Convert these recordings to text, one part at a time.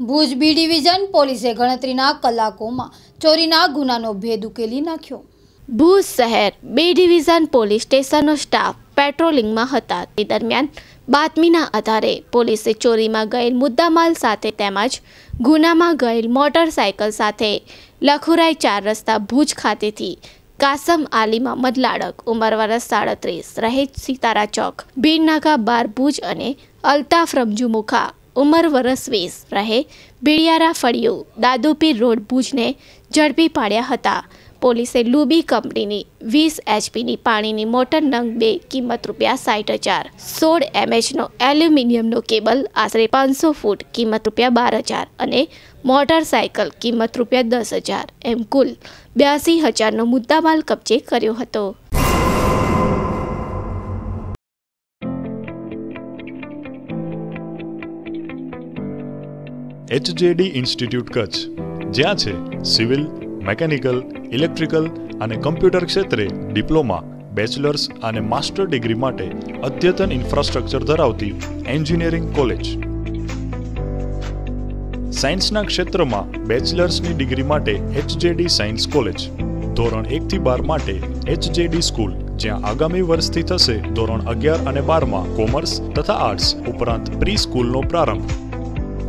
Bhuj B division પોલીસે ગણતરીના કલાકોમાં ચોરીના ગુનાનો ભેદ ઉકેલી નાખ્યો. ભુજ શહેર બી ડિવિઝન પોલીસ સ્ટેશનનો સ્ટાફ પેટ્રોલિંગમાં હતા. તે દરમિયાન બાતમીના આધારે પોલીસે ચોરીમાં ગયેલ મુદ્દામાલ સાથે તેમજ ગુનામાં ગયેલ મોટરસાયકલ સાથે લખુરાઈ ચાર રસ્તા ભુજ ખાતેથી કાસમ આલી મહમદ લાડક ઉંમર વરસ સાડત્રીસ રહે સિતારા ચોક, ભીડનાકા બાર ભુજ અને અલ્તાફ રમજુ ઉંમર વરસ વીસ રહે. બિડિયારા ફળિયું દાદુપીર રોડ ભુજને ઝડપી પાડ્યા હતા. પોલીસે લુબી કંપનીની વીસ એચપીની પાણીની મોટર નંગ બે કિંમત રૂપિયા સાઠ હજાર, સોળ એમએચનો એલ્યુમિનિયમનો કેબલ, આશરે પાંચસો ફૂટ કિંમત રૂપિયા બાર હજાર અને મોટરસાયકલ કિંમત રૂપિયા દસ હજાર એમ કુલ બ્યાસી હજારનો મુદ્દામાલ કબજે કર્યો હતો. HJD institute Kutch. જ્યાં છે સિવિલ, મેકેનિકલ, ઇલેક્ટ્રિકલ અને કમ્પ્યુટર ક્ષેત્રે ડિપ્લોમા, બેચલર્સ અને માસ્ટર ડિગ્રી માટે અદ્યતન ઇન્ફ્રાસ્ટ્રક્ચર ધરાવતી એન્જિનિયરિંગ કોલેજ. સાયન્સના ક્ષેત્રમાં બેચલર્સની ડિગ્રી માટે એચજેડી સાયન્સ કોલેજ ધોરણ એકથી બાર માટે એચજેડી સ્કૂલ જ્યાં આગામી વર્ષથી થશે ધોરણ અગિયાર અને બારમાં કોમર્સ તથા આર્ટ્સ ઉપરાંત પ્રી સ્કૂલનો પ્રારંભ.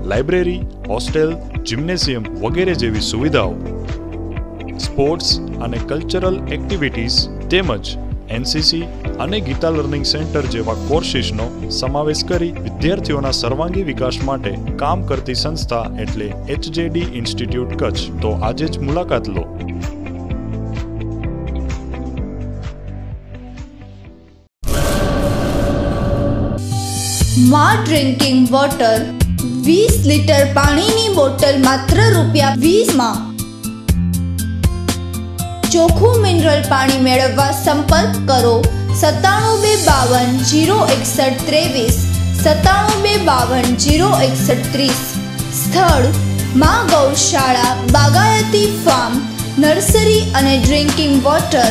લાઇબ્રેરી, હોસ્ટેલ, જિમ્નેશિયમ વગેરે જેવી સુવિધાઓ. સ્પોર્ટ્સ અને કલ્ચરલ એક્ટિવિટીઝ તેમજ એનસીસી અને ગીતા લર્નિંગ સેન્ટર જેવા કોર્સિસનો સમાવેશ કરી વિદ્યાર્થીઓના સર્વાંગી વિકાસ માટે કામ કરતી સંસ્થા એટલે એચજેડી ઇન્સ્ટિટ્યૂટ કચ્છ. તો આજે જ મુલાકાત લો. માં ડ્રિંકિંગ વોટર વીસ લીટર પાણીની બોટલ માત્ર રૂપિયા વીસમાં. ચોખ્ખું મિનરલ પાણી મેળવવા સંપર્ક કરો. સત્તાણું બે બાવન જીરો એકસઠ ત્રેવીસ. સત્તાણું બે બાવન જીરો એકસઠ ત્રીસ. સ્થળ, મા ગૌશાળા, બાગાયતી ફાર્મ, નર્સરી અને drinking water.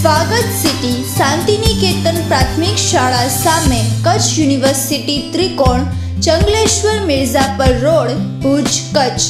Swagat city, Shantiniketan પ્રાથમિક શાળા સામે કચ્છ યુનિવર્સિટી ત્રિકોણ ચંગલેશ્વર મિર્ઝાપર રોડ ભુજ કચ્છ.